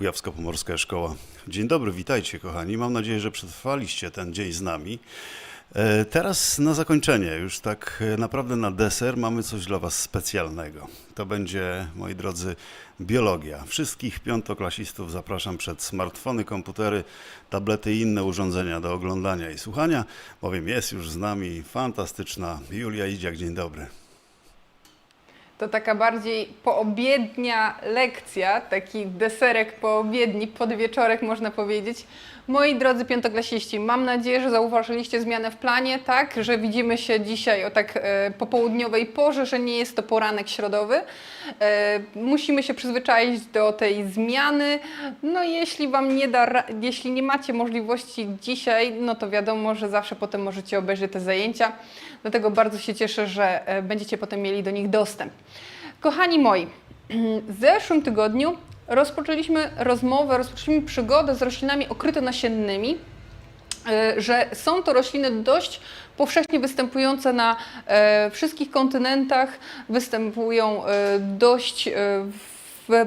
Kujawsko-Pomorska Szkoła. Dzień dobry, witajcie kochani. Mam nadzieję, że przetrwaliście ten dzień z nami. E, Teraz na zakończenie, już tak e, naprawdę na deser, mamy coś dla Was specjalnego. To będzie, moi drodzy, biologia. Wszystkich piątoklasistów zapraszam przed smartfony, komputery, tablety i inne urządzenia do oglądania i słuchania, bowiem jest już z nami fantastyczna Julia Idziak. Dzień dobry. To taka bardziej poobiednia lekcja, taki deserek poobiedni, podwieczorek można powiedzieć. Moi drodzy piątoklasiści, mam nadzieję, że zauważyliście zmianę w planie, tak? Że widzimy się dzisiaj o tak e, popołudniowej porze, że nie jest to poranek środowy. E, musimy się przyzwyczaić do tej zmiany. No jeśli Wam nie da, jeśli nie macie możliwości dzisiaj, no to wiadomo, że zawsze potem możecie obejrzeć te zajęcia. Dlatego bardzo się cieszę, że e, będziecie potem mieli do nich dostęp. Kochani moi, w zeszłym tygodniu rozpoczęliśmy rozmowę, rozpoczęliśmy przygodę z roślinami okrytonasiennymi, e, że są to rośliny dość powszechnie występujące na e, wszystkich kontynentach, występują e, dość we,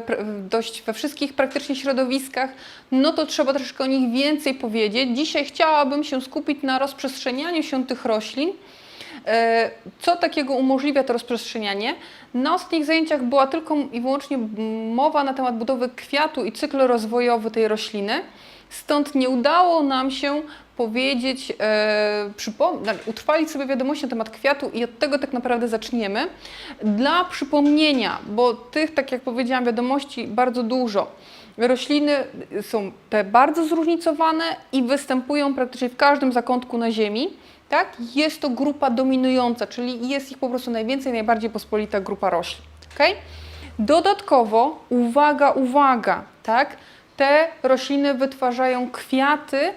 dość we wszystkich praktycznie środowiskach, no to trzeba troszeczkę o nich więcej powiedzieć. Dzisiaj chciałabym się skupić na rozprzestrzenianiu się tych roślin. E, Co takiego umożliwia to rozprzestrzenianie? Na ostatnich zajęciach była tylko i wyłącznie mowa na temat budowy kwiatu i cyklu rozwojowy tej rośliny. Stąd nie udało nam się powiedzieć, e, znaczy, utrwalić sobie wiadomości na temat kwiatu i od tego tak naprawdę zaczniemy. Dla przypomnienia, bo tych, tak jak powiedziałam, wiadomości bardzo dużo. Rośliny są te bardzo zróżnicowane i występują praktycznie w każdym zakątku na Ziemi. Tak? Jest to grupa dominująca, czyli jest ich po prostu najwięcej, najbardziej pospolita grupa roślin. Okay? Dodatkowo, uwaga, uwaga, tak? Te rośliny wytwarzają kwiaty,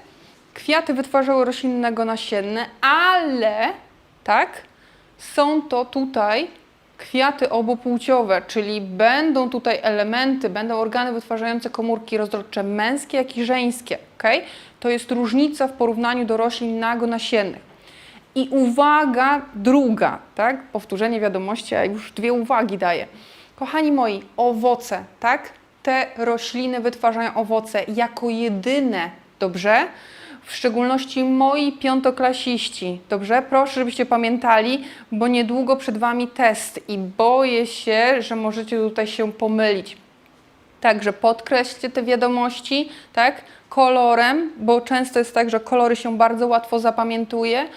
kwiaty wytwarzały roślinnego nasienne, ale tak, są to tutaj kwiaty obopłciowe, czyli będą tutaj elementy, będą organy wytwarzające komórki rozrodcze męskie, jak i żeńskie. Okay? To jest różnica w porównaniu do roślin nagonasiennych. I uwaga druga, tak? Powtórzenie wiadomości, a już dwie uwagi daję. Kochani moi, owoce, tak? Te rośliny wytwarzają owoce jako jedyne, dobrze? W szczególności moi piątoklasiści, dobrze? Proszę, żebyście pamiętali, bo niedługo przed Wami test i boję się, że możecie tutaj się pomylić. Także podkreślcie te wiadomości, tak, kolorem, bo często jest tak, że kolory się bardzo łatwo zapamiętuje.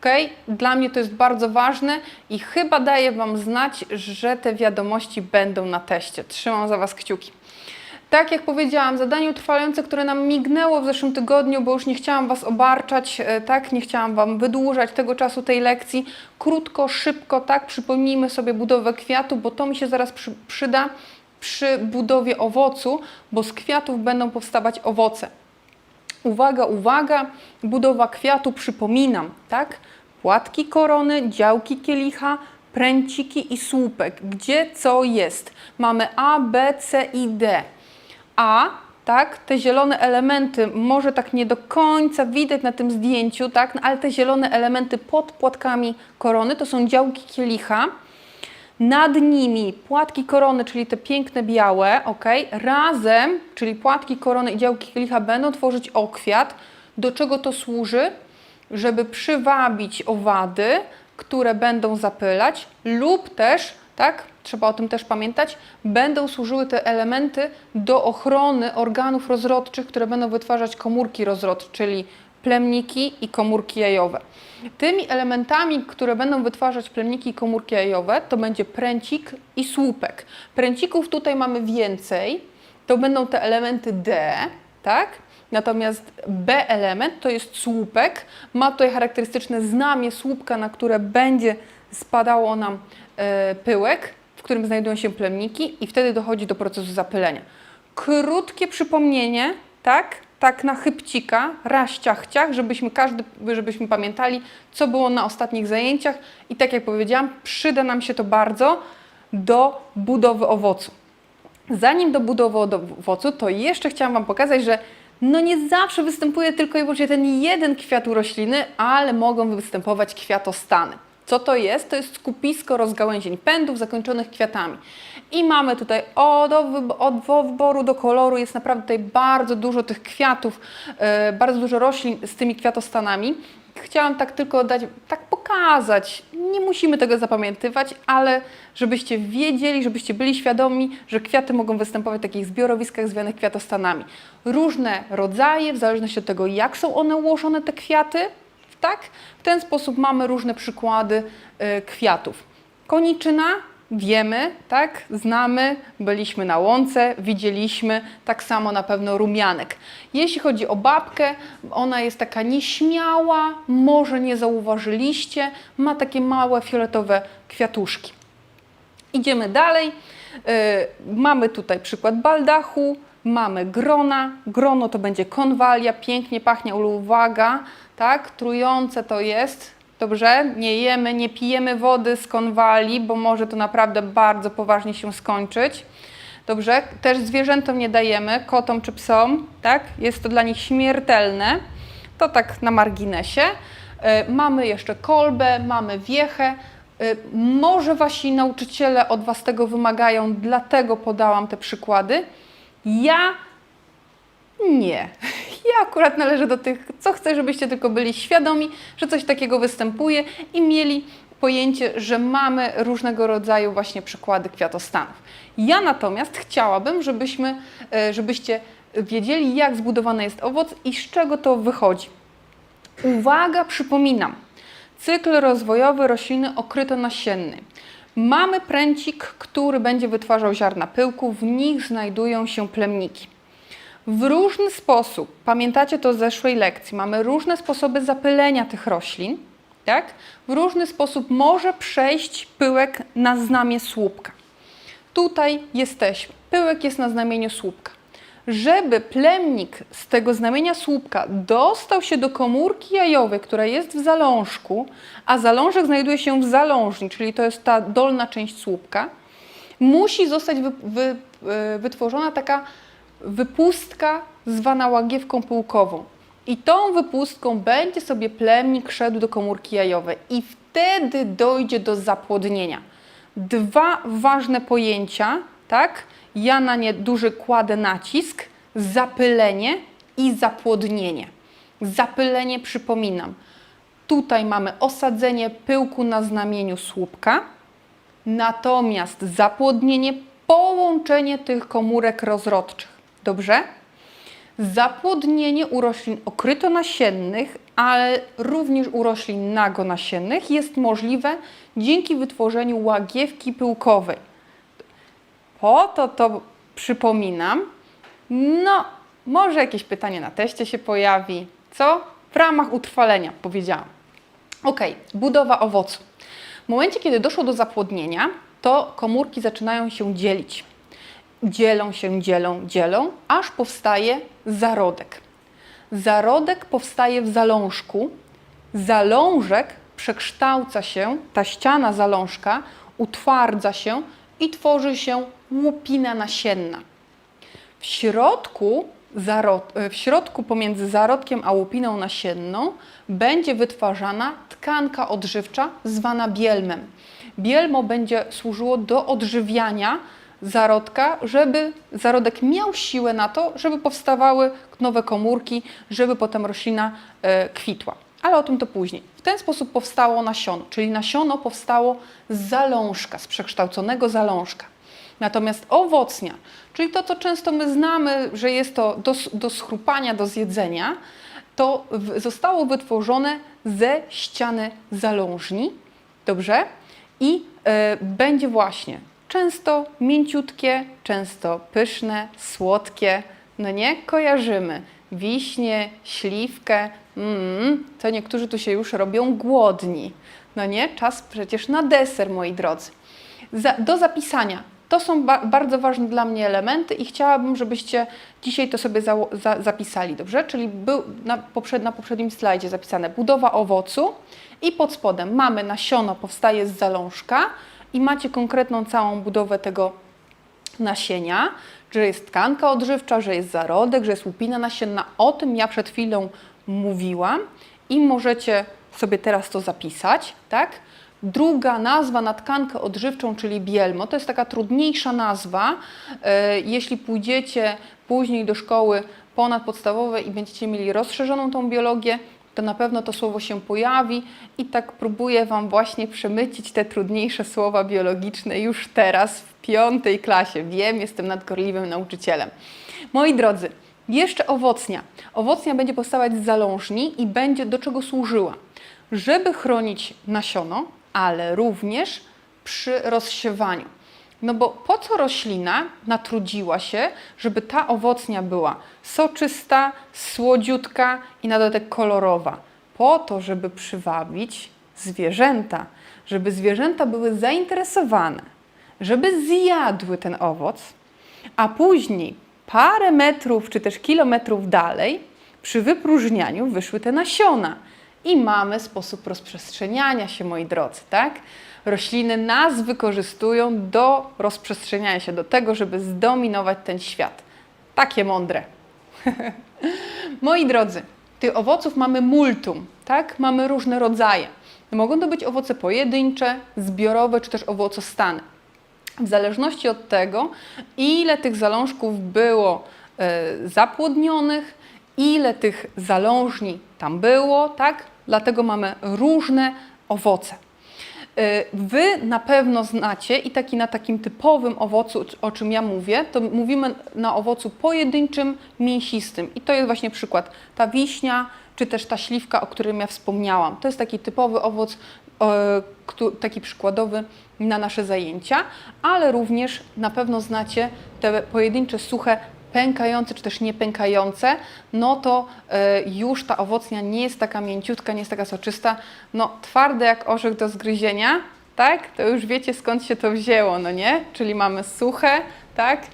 Okay? Dla mnie to jest bardzo ważne i chyba daję Wam znać, że te wiadomości będą na teście. Trzymam za Was kciuki. Tak jak powiedziałam, zadanie utrwalające, które nam mignęło w zeszłym tygodniu, bo już nie chciałam Was obarczać, e, tak, nie chciałam Wam wydłużać tego czasu tej lekcji. Krótko, szybko, tak, przypomnijmy sobie budowę kwiatu, bo to mi się zaraz przy, przyda przy budowie owocu, bo z kwiatów będą powstawać owoce. Uwaga, uwaga, budowa kwiatu, przypominam, tak? Płatki korony, działki kielicha, pręciki i słupek. Gdzie co jest? Mamy A, B, C i D. A, tak, te zielone elementy, może tak nie do końca widać na tym zdjęciu, tak, no, ale te zielone elementy pod płatkami korony to są działki kielicha. Nad nimi płatki korony, czyli te piękne białe, ok, razem, czyli płatki korony i działki kielicha będą tworzyć okwiat. Do czego to służy? Żeby przywabić owady, które będą zapylać, lub też, tak, trzeba o tym też pamiętać, będą służyły te elementy do ochrony organów rozrodczych, które będą wytwarzać komórki rozrodcze, czyli plemniki i komórki jajowe. Tymi elementami, które będą wytwarzać plemniki i komórki jajowe, to będzie pręcik i słupek. Pręcików tutaj mamy więcej, to będą te elementy D, tak? Natomiast B element to jest słupek. Ma tutaj charakterystyczne znamie słupka, na które będzie spadało nam e, pyłek, w którym znajdują się plemniki i wtedy dochodzi do procesu zapylenia. Krótkie przypomnienie, tak? Tak na chybcika, raz ciach, żebyśmy każdy, żebyśmy pamiętali, co było na ostatnich zajęciach i tak jak powiedziałam, przyda nam się to bardzo do budowy owocu. Zanim do budowy owocu, to jeszcze chciałam Wam pokazać, że no nie zawsze występuje tylko i wyłącznie ten jeden kwiat u rośliny, ale mogą występować kwiatostany. Co to jest? To jest skupisko rozgałęzień pędów zakończonych kwiatami. I mamy tutaj od, od wyboru do koloru, jest naprawdę tutaj bardzo dużo tych kwiatów, e, bardzo dużo roślin z tymi kwiatostanami. Chciałam tak tylko dać, tak pokazać. Nie musimy tego zapamiętywać, ale żebyście wiedzieli, żebyście byli świadomi, że kwiaty mogą występować w takich zbiorowiskach zwanych kwiatostanami. Różne rodzaje, w zależności od tego, jak są one ułożone, te kwiaty, tak? W ten sposób mamy różne przykłady y, kwiatów. Koniczyna, wiemy, tak? Znamy, byliśmy na łące, widzieliśmy, tak samo na pewno rumianek. Jeśli chodzi o babkę, ona jest taka nieśmiała, może nie zauważyliście, ma takie małe fioletowe kwiatuszki. Idziemy dalej. Y, mamy tutaj przykład baldachu, mamy grona. Grono to będzie konwalia, pięknie pachnie, uwaga, tak? Trujące to jest. Dobrze? Nie jemy, nie pijemy wody z konwali, bo może to naprawdę bardzo poważnie się skończyć. Dobrze? Też zwierzętom nie dajemy, kotom czy psom, tak? Jest to dla nich śmiertelne. To tak na marginesie. Y, Mamy jeszcze kolbę, mamy wiechę. Y, Może wasi nauczyciele od was tego wymagają, dlatego podałam te przykłady. Ja nie. Ja akurat należę do tych, co chcę, żebyście tylko byli świadomi, że coś takiego występuje i mieli pojęcie, że mamy różnego rodzaju właśnie przykłady kwiatostanów. Ja natomiast chciałabym, żebyśmy, e, żebyście wiedzieli, jak zbudowany jest owoc i z czego to wychodzi. Uwaga, przypominam. Cykl rozwojowy rośliny okrytonasiennej. Mamy pręcik, który będzie wytwarzał ziarna pyłku, w nich znajdują się plemniki. W różny sposób, pamiętacie to z zeszłej lekcji, mamy różne sposoby zapylenia tych roślin, tak? W różny sposób może przejść pyłek na znamie słupka. Tutaj jesteśmy. Pyłek jest na znamieniu słupka. Żeby plemnik z tego znamienia słupka dostał się do komórki jajowej, która jest w zalążku, a zalążek znajduje się w zalążni, czyli to jest ta dolna część słupka, musi zostać wy, wy, y, wytworzona taka wypustka zwana łagiewką pyłkową. I tą wypustką będzie sobie plemnik szedł do komórki jajowej i wtedy dojdzie do zapłodnienia. Dwa ważne pojęcia, tak? Ja na nie duży kładę nacisk. Zapylenie i zapłodnienie. Zapylenie przypominam. Tutaj mamy osadzenie pyłku na znamieniu słupka, natomiast zapłodnienie połączenie tych komórek rozrodczych. Dobrze? Zapłodnienie u roślin okrytonasiennych, ale również u roślin nagonasiennych jest możliwe dzięki wytworzeniu łagiewki pyłkowej. Po to to przypominam. No, może jakieś pytanie na teście się pojawi. Co? W ramach utrwalenia powiedziałam. Ok, budowa owocu. W momencie, kiedy doszło do zapłodnienia, to komórki zaczynają się dzielić. Dzielą się, dzielą, dzielą, aż powstaje zarodek. Zarodek powstaje w zalążku. Zalążek przekształca się, ta ściana zalążka utwardza się i tworzy się łupina nasienna. W środku, zarod, w środku pomiędzy zarodkiem a łupiną nasienną będzie wytwarzana tkanka odżywcza zwana bielmem. Bielmo będzie służyło do odżywiania zarodka, żeby zarodek miał siłę na to, żeby powstawały nowe komórki, żeby potem roślina e, kwitła. Ale o tym to później. W ten sposób powstało nasiono, czyli nasiono powstało z zalążka, z przekształconego zalążka. Natomiast owocnia, czyli to, co często my znamy, że jest to do, do schrupania, do zjedzenia, to zostało wytworzone ze ściany zalążni, dobrze? I e, będzie właśnie często mięciutkie, często pyszne, słodkie, no nie, kojarzymy wiśnie, śliwkę, mm, to niektórzy tu się już robią głodni. No nie, czas przecież na deser, moi drodzy. Za, do zapisania. To są ba bardzo ważne dla mnie elementy i chciałabym, żebyście dzisiaj to sobie za za zapisali, dobrze? Czyli był na, poprzed na poprzednim slajdzie zapisane budowa owocu i pod spodem mamy nasiono, powstaje z zalążka i macie konkretną całą budowę tego nasienia, że jest tkanka odżywcza, że jest zarodek, że jest łupina nasienna. O tym ja przed chwilą mówiłam i możecie sobie teraz to zapisać, tak? Druga nazwa na tkankę odżywczą, czyli bielmo, to jest taka trudniejsza nazwa. E, Jeśli pójdziecie później do szkoły ponadpodstawowej i będziecie mieli rozszerzoną tą biologię, to na pewno to słowo się pojawi i tak próbuję Wam właśnie przemycić te trudniejsze słowa biologiczne już teraz w piątej klasie. Wiem, jestem nadgorliwym nauczycielem. Moi drodzy, jeszcze owocnia. Owocnia będzie powstawać z zalążni i będzie do czego służyła? Żeby chronić nasiono, ale również przy rozsiewaniu. No bo po co roślina natrudziła się, żeby ta owocnia była soczysta, słodziutka i na dodatek kolorowa? Po to, żeby przywabić zwierzęta, żeby zwierzęta były zainteresowane, żeby zjadły ten owoc, a później parę metrów czy też kilometrów dalej przy wypróżnianiu wyszły te nasiona. I mamy sposób rozprzestrzeniania się, moi drodzy, tak? Rośliny nas wykorzystują do rozprzestrzeniania się, do tego, żeby zdominować ten świat. Takie mądre. Moi drodzy, tych owoców mamy multum, tak? Mamy różne rodzaje. Mogą to być owoce pojedyncze, zbiorowe czy też owocostany. W zależności od tego, ile tych zalążków było e, zapłodnionych, ile tych zalążni tam było, tak? Dlatego mamy różne owoce. E, Wy na pewno znacie i taki na takim typowym owocu, o czym ja mówię, to mówimy na owocu pojedynczym, mięsistym. I to jest właśnie przykład ta wiśnia, czy też ta śliwka, o którym ja wspomniałam. To jest taki typowy owoc, któ- taki przykładowy na nasze zajęcia, ale również na pewno znacie te pojedyncze, suche, pękające czy też niepękające, no to e, już ta owocnia nie jest taka mięciutka, nie jest taka soczysta, no twarde jak orzech do zgryzienia, tak? To już wiecie skąd się to wzięło, no nie? Czyli mamy suche, tak?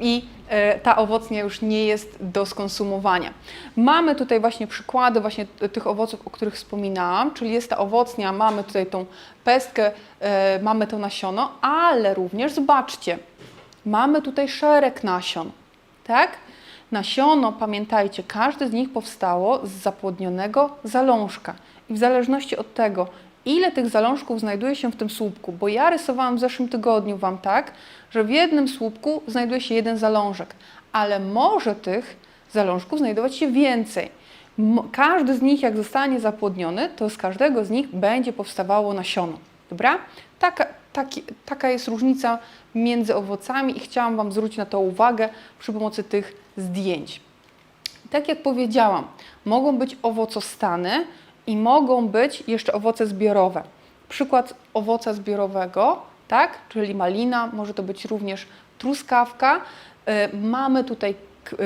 I e, ta owocnia już nie jest do skonsumowania. Mamy tutaj właśnie przykłady właśnie tych owoców, o których wspominałam, czyli jest ta owocnia, mamy tutaj tą pestkę, e, mamy to nasiono, ale również zobaczcie, mamy tutaj szereg nasion, tak? Nasiono, pamiętajcie, każde z nich powstało z zapłodnionego zalążka. I w zależności od tego, ile tych zalążków znajduje się w tym słupku, bo ja rysowałam w zeszłym tygodniu Wam tak, że w jednym słupku znajduje się jeden zalążek, ale może tych zalążków znajdować się więcej. Każdy z nich, jak zostanie zapłodniony, to z każdego z nich będzie powstawało nasiono. Dobra? Taka, taki, taka jest różnica między owocami i chciałam Wam zwrócić na to uwagę przy pomocy tych zdjęć. Tak jak powiedziałam, mogą być owocostany i mogą być jeszcze owoce zbiorowe. Przykład owoca zbiorowego, tak, czyli malina, może to być również truskawka. Y, Mamy tutaj y,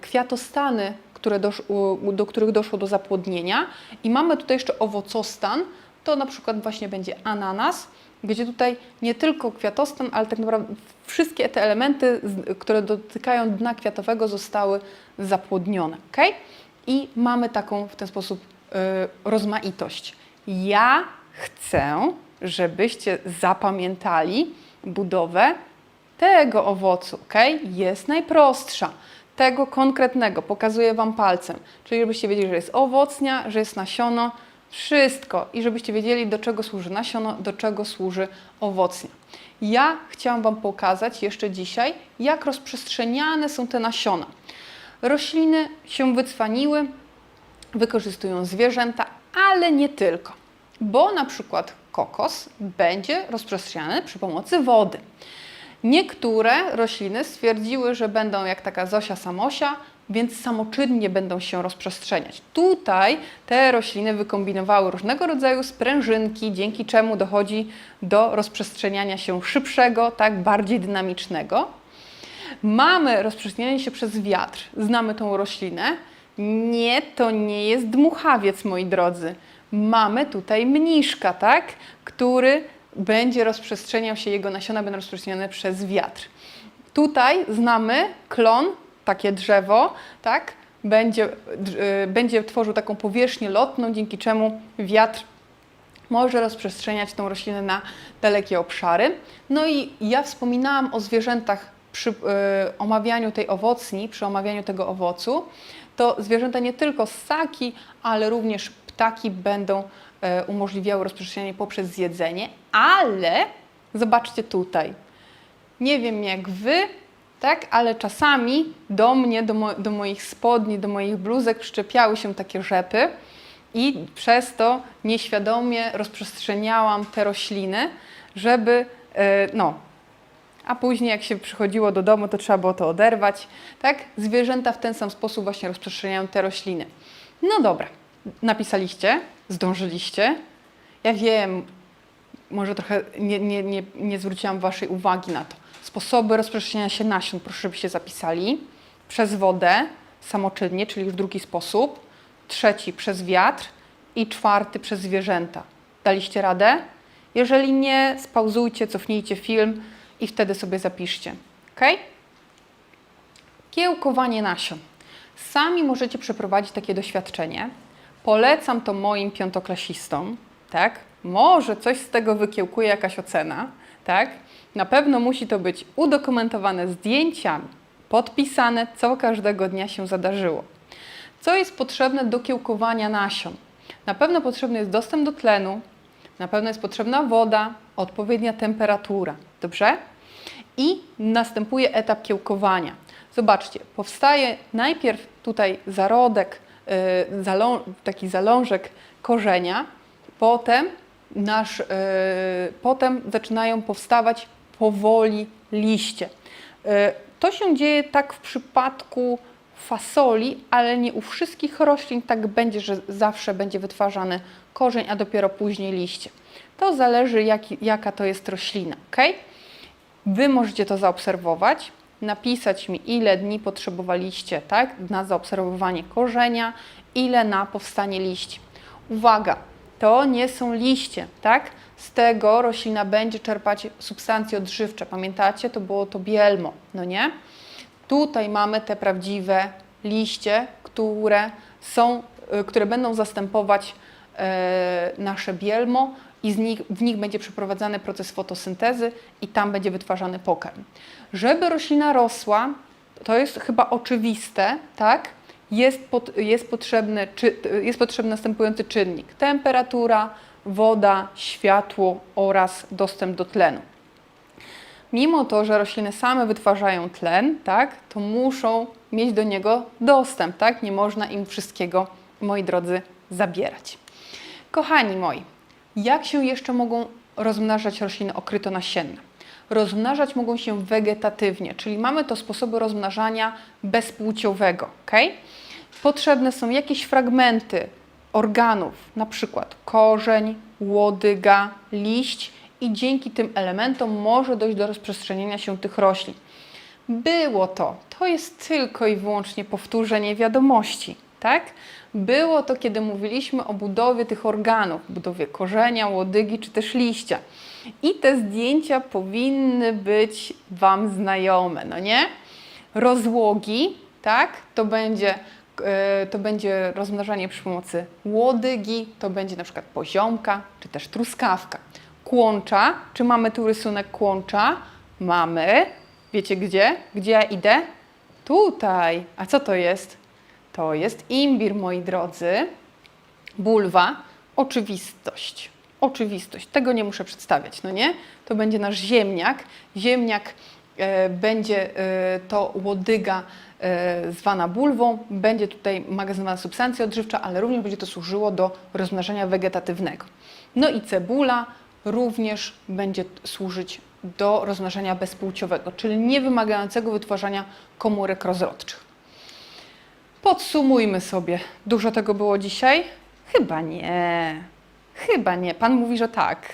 kwiatostany, które dosz, do których doszło do zapłodnienia i mamy tutaj jeszcze owocostan, to na przykład właśnie będzie ananas, gdzie tutaj nie tylko kwiatostan, ale tak naprawdę wszystkie te elementy, które dotykają dna kwiatowego zostały zapłodnione. ok? I mamy taką w ten sposób y, rozmaitość. Ja chcę, żebyście zapamiętali budowę tego owocu, ok? Jest najprostsza. Tego konkretnego, pokazuję Wam palcem. Czyli żebyście wiedzieli, że jest owocnia, że jest nasiono, wszystko. I żebyście wiedzieli, do czego służy nasiono, do czego służy owocnia. Ja chciałam Wam pokazać jeszcze dzisiaj, jak rozprzestrzeniane są te nasiona. Rośliny się wycwaniły, wykorzystują zwierzęta, ale nie tylko. Bo na przykład kokos będzie rozprzestrzeniany przy pomocy wody. Niektóre rośliny stwierdziły, że będą jak taka Zosia Samosia, więc samoczynnie będą się rozprzestrzeniać. Tutaj te rośliny wykombinowały różnego rodzaju sprężynki, dzięki czemu dochodzi do rozprzestrzeniania się szybszego, tak bardziej dynamicznego. Mamy rozprzestrzenianie się przez wiatr. Znamy tą roślinę. Nie, to nie jest dmuchawiec, moi drodzy. Mamy tutaj mniszka, tak? Który będzie rozprzestrzeniał się, jego nasiona będą rozprzestrzeniane przez wiatr. Tutaj znamy klon, takie drzewo, tak? Będzie, y, będzie tworzył taką powierzchnię lotną, dzięki czemu wiatr może rozprzestrzeniać tą roślinę na dalekie obszary. No i ja wspominałam o zwierzętach przy y, omawianiu tej owocni, przy omawianiu tego owocu. To zwierzęta nie tylko ssaki, ale również ptaki będą e, umożliwiały rozprzestrzenianie poprzez jedzenie, ale zobaczcie tutaj. Nie wiem jak wy, tak, ale czasami do mnie, do, mo- do moich spodni, do moich bluzek przyczepiały się takie rzepy i przez to nieświadomie rozprzestrzeniałam te rośliny, żeby, e, no, a później jak się przychodziło do domu, to trzeba było to oderwać, tak? Zwierzęta w ten sam sposób właśnie rozprzestrzeniają te rośliny. No dobra, napisaliście, zdążyliście. Ja wiem, może trochę nie, nie, nie, nie zwróciłam Waszej uwagi na to. Sposoby rozprzestrzeniania się nasion, proszę, żebyście zapisali. Przez wodę, samoczynnie, czyli już drugi sposób. Trzeci przez wiatr i czwarty przez zwierzęta. Daliście radę? Jeżeli nie, spauzujcie, cofnijcie film i wtedy sobie zapiszcie. Ok? Kiełkowanie nasion. Sami możecie przeprowadzić takie doświadczenie. Polecam to moim piątoklasistom, tak? Może coś z tego wykiełkuje jakaś ocena, tak? Na pewno musi to być udokumentowane zdjęciami, podpisane, co każdego dnia się zadarzyło. Co jest potrzebne do kiełkowania nasion? Na pewno potrzebny jest dostęp do tlenu, na pewno jest potrzebna woda, odpowiednia temperatura. Dobrze? I następuje etap kiełkowania. Zobaczcie, powstaje najpierw tutaj zarodek, y, zalą, taki zalążek korzenia, potem, nasz, y, potem zaczynają powstawać powoli liście. Y, To się dzieje tak w przypadku fasoli, ale nie u wszystkich roślin tak będzie, że zawsze będzie wytwarzany korzeń, a dopiero później liście. To zależy, jaki, jaka to jest roślina. ok? Wy możecie to zaobserwować, napisać mi, ile dni potrzebowaliście tak, na zaobserwowanie korzenia, ile na powstanie liści. Uwaga, to nie są liście, tak? Z tego roślina będzie czerpać substancje odżywcze. Pamiętacie? To było to bielmo, no nie? Tutaj mamy te prawdziwe liście, które są, y, które będą zastępować e, nasze bielmo i nich, w nich będzie przeprowadzany proces fotosyntezy i tam będzie wytwarzany pokarm. Żeby roślina rosła, to jest chyba oczywiste, tak? Jest, pot, jest, potrzebny, czy, jest potrzebny następujący czynnik: temperatura, woda, światło oraz dostęp do tlenu. Mimo to, że rośliny same wytwarzają tlen, tak, to muszą mieć do niego dostęp, tak? Nie można im wszystkiego, moi drodzy, zabierać. Kochani moi, jak się jeszcze mogą rozmnażać rośliny okrytonasienne? Rozmnażać mogą się wegetatywnie, czyli mamy to sposoby rozmnażania bezpłciowego. Okay? Potrzebne są jakieś fragmenty organów, na przykład korzeń, łodyga, liść i dzięki tym elementom może dojść do rozprzestrzenienia się tych roślin. Było to, to jest tylko i wyłącznie powtórzenie wiadomości, tak? Było to, kiedy mówiliśmy o budowie tych organów, budowie korzenia, łodygi czy też liścia. I te zdjęcia powinny być Wam znajome, no nie? Rozłogi, tak? To będzie, e, to będzie rozmnażanie przy pomocy łodygi, to będzie na przykład poziomka czy też truskawka. Kłącza, czy mamy tu rysunek kłącza? Mamy. Wiecie gdzie? Gdzie ja idę? Tutaj. A co to jest? To jest imbir, moi drodzy. Bulwa, oczywistość. Oczywistość. Tego nie muszę przedstawiać, no nie? To będzie nasz ziemniak. Ziemniak e, będzie e, to łodyga e, zwana bulwą. Będzie tutaj magazynowana substancja odżywcza, ale również będzie to służyło do rozmnażania wegetatywnego. No i cebula również będzie służyć do rozmnażania bezpłciowego, czyli nie wymagającego wytwarzania komórek rozrodczych. Podsumujmy sobie. Dużo tego było dzisiaj? Chyba nie. Chyba nie. Pan mówi, że tak.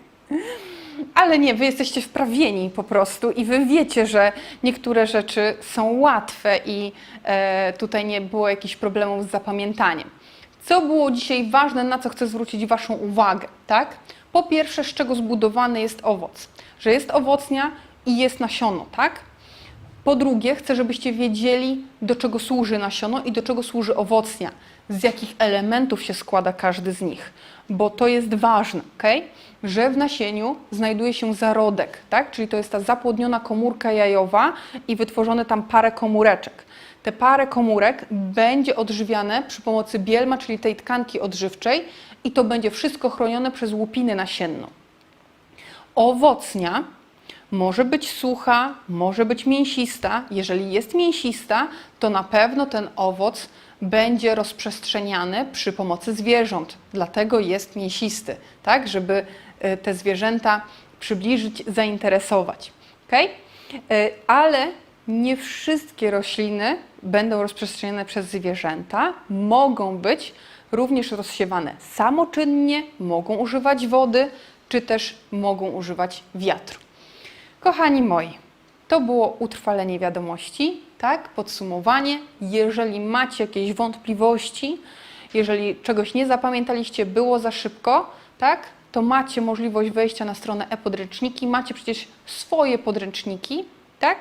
ale nie, wy jesteście wprawieni po prostu i wy wiecie, że niektóre rzeczy są łatwe i e, tutaj nie było jakichś problemów z zapamiętaniem. Co było dzisiaj ważne, na co chcę zwrócić Waszą uwagę, tak? Po pierwsze, z czego zbudowany jest owoc? Że jest owocnia i jest nasiono, tak? Po drugie, chcę, żebyście wiedzieli, do czego służy nasiono i do czego służy owocnia, z jakich elementów się składa każdy z nich, bo to jest ważne, ok? że w nasieniu znajduje się zarodek, tak? czyli to jest ta zapłodniona komórka jajowa i wytworzone tam parę komóreczek. Te parę komórek będzie odżywiane przy pomocy bielma, czyli tej tkanki odżywczej i to będzie wszystko chronione przez łupinę nasienną. Owocnia może być sucha, może być mięsista. Jeżeli jest mięsista, to na pewno ten owoc będzie rozprzestrzeniany przy pomocy zwierząt. Dlatego jest mięsisty, tak, żeby y, te zwierzęta przybliżyć, zainteresować. Okay? Ale nie wszystkie rośliny będą rozprzestrzeniane przez zwierzęta. Mogą być również rozsiewane samoczynnie, mogą używać wody, czy też mogą używać wiatru. Kochani moi, to było utrwalenie wiadomości, tak? Podsumowanie. Jeżeli macie jakieś wątpliwości, jeżeli czegoś nie zapamiętaliście, było za szybko, tak? To macie możliwość wejścia na stronę e-podręczniki, macie przecież swoje podręczniki, tak?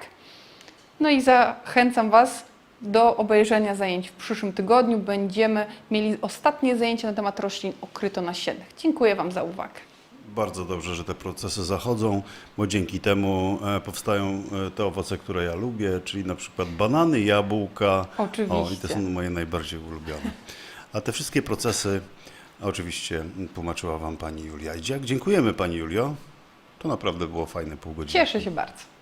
No i zachęcam Was do obejrzenia zajęć w przyszłym tygodniu. Będziemy mieli ostatnie zajęcie na temat roślin okrytonasiennych. Dziękuję Wam za uwagę. Bardzo dobrze, że te procesy zachodzą, bo dzięki temu e, powstają e, te owoce, które ja lubię, czyli na przykład banany, jabłka. Oczywiście. O, i to są moje najbardziej ulubione. A te wszystkie procesy oczywiście tłumaczyła Wam Pani Julia Idziak. Dziękujemy Pani Julio. To naprawdę było fajne pół godziny. Cieszę się bardzo.